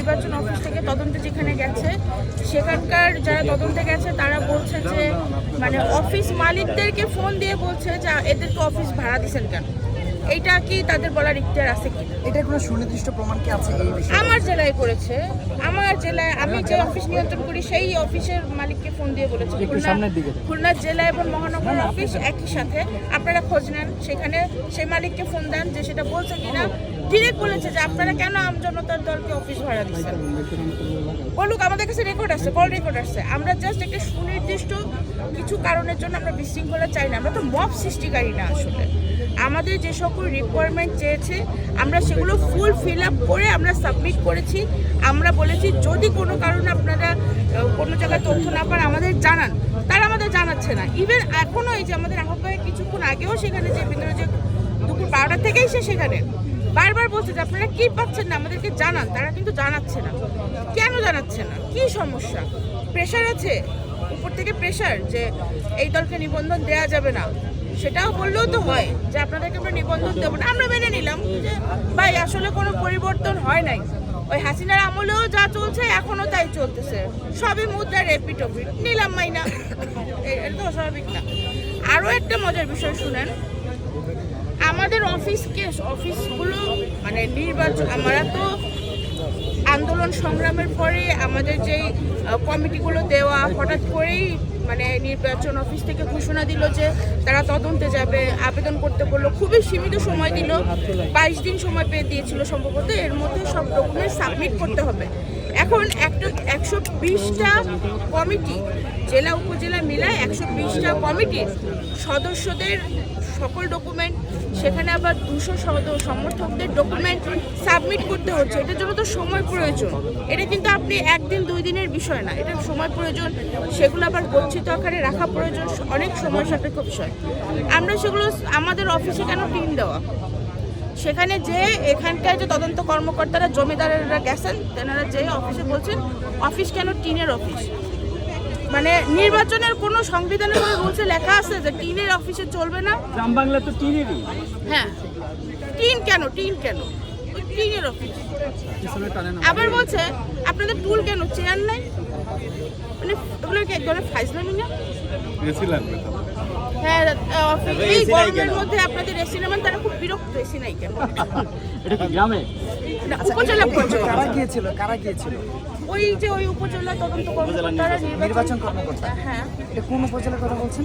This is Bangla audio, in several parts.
নির্বাচন অফিস থেকে তদন্তে যেখানে গেছে সেখানকার যারা তদন্তে গেছে তারা বলছে যে মানে অফিস মালিকদেরকে ফোন দিয়ে বলছে যে এদেরকে অফিস ভাড়া দিচ্ছেন কেন? এইটা কি তাদের বলার ইখতিয়ার আছে কি? এটার কোনো সুনির্দিষ্ট প্রমাণ কি আছে এই বিষয়ে? আমার জেলায় করেছে আমার জেলায় আমি যে অফিস নিয়ন্ত্রণ করি সেই অফিসের মালিককে ফোন দিয়ে বলেছে। খুলনা জেলা এবং মহানগর অফিস একই সাথে আপনারা খোঁজ নেন সেখানে সেই মালিককে ফোন দেন যে সেটা বলছে কিনা। ডিরেক্ট বলেছে যে আপনারা কেন আমজনতার দলকে অফিস ভাড়া দিচ্ছেন বলুক আমাদের কাছে রেকর্ড আছে কল রেকর্ড আছে আমরা জাস্ট একটা সুনির্দিষ্ট কিছু কারণের জন্য আমরা বিশৃঙ্খলা চাই না। আমরা তো মব সৃষ্টিকারী না আসলে। আমাদের যে সকল রিকোয়ারমেন্ট চেয়েছে, আমরা সেগুলো ফুল ফিল আপ করে আমরা সাবমিট করেছি। আমরা বলেছি, যদি কোনো কারণে আপনারা কোনো জায়গায় তথ্য না পান, আমাদের জানান। তারা আমাদের জানাচ্ছে না। ইভেন এখনও এই যে আমাদের আহ্বায়ক কিছুক্ষণ আগেও সেখানে যে ভিতরে যে দুপুর বারোটা থেকেই সে সেখানে। বারবার বলছে যে আপনারা কি পাচ্ছেন না? আমাদেরকে জানান, তারা কিন্তু জানাচ্ছে না। কেন জানাচ্ছে না? কি সমস্যা? প্রেশার আছে? উপর থেকে প্রেশার যে এই দলকে নিবন্ধন দেয়া যাবে না। সেটাও বললেও তো হয় যে আপনাদেরকে আমরা নিবন্ধন দেবো না। আমরা মেনে নিলাম যে, ভাই, আসলে কোনো পরিবর্তন হয় নাই। ওই হাসিনার আমলেও যা চলছে, এখনও তাই চলতেছে। সবই মুদ্রার এপিটোপিট। নিলাম, মাইনা। এটা তো স্বাভাবিক না। আরও একটা মজার বিষয় শুনেন। আমাদের অফিসকে, অফিসগুলো মানে নির্বাচন আমরা তো আন্দোলন সংগ্রামের পরে আমাদের যেই কমিটিগুলো দেওয়া হঠাৎ করেই মানে নির্বাচন অফিস থেকে ঘোষণা দিল যে তারা তদন্তে যাবে, আবেদন করতে বলল, খুবই সীমিত সময় দিল, বাইশ দিন সময় পেয়ে দিয়েছিল সম্ভবত, এর মধ্যে সব ডকুমেন্ট সাবমিট করতে হবে। এখন একটা একশো বিশটা কমিটি, জেলা উপজেলা মিলায় একশো বিশটা কমিটির সদস্যদের সকল ডকুমেন্ট সেখানে আবার দুশো সমর্থকদের ডকুমেন্ট সাবমিট করতে হচ্ছে। এটার জন্য তো সময় প্রয়োজন। এটা কিন্তু আপনি একদিন, দুই দিনের বিষয় না, এটা সময় প্রয়োজন, সেগুলো আবার গচ্ছিত আকারে রাখা প্রয়োজন অনেক সময় সাপেক্ষ বিষয়। আমরা সেগুলো আমাদের অফিসে কেন টিম দেওয়া? সেখানে যে এখানকার যে তদন্ত কর্মকর্তারা জমিদারেরা গেছেন তেনারা যে অফিসে বলছেন অফিস কেন টিনের অফিস মানে নির্বাচনের কোনো সংবিধানের কোনো রুলসে লেখা আছে যে টিনের অফিসে চলবে না? গ্রাম বাংলা তো টিনেরই। হ্যাঁ। টিন কেন? টিন কেন? ওই অফিস আবার বলছে আপনাদের টুল কেন? চেয়ার নাই? মানে ওগুলো কি এক ধরনের ফাইজলামি না? এসি লাগবে হ্যাঁ এই গরমের মধ্যে আপনাদের এসি নেবেন তারা খুব বিরক্ত এসি নাই কেন? এটা কি গ্রামে? উপজেলা কারা গিয়েছিল? কারা গিয়েছিল? ওই যে ওই উপজেলা তদন্ত কর্মকর্তারা নির্বাচন কর্মকর্তা। হ্যাঁ। এটা কোন উপজেলার কথা বলছেন?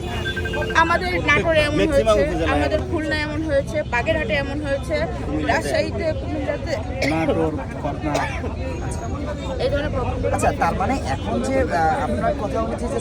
আমাদের নাটোরে এমন হয়েছে আমাদের খুলনা এমন হয়েছে বাগেরহাটে এমন হয়েছে রাজশাহীতে কুমিল্লাতে। এই ধরনের আচ্ছা তার মানে এখন যে আপনার কথা হচ্ছে যে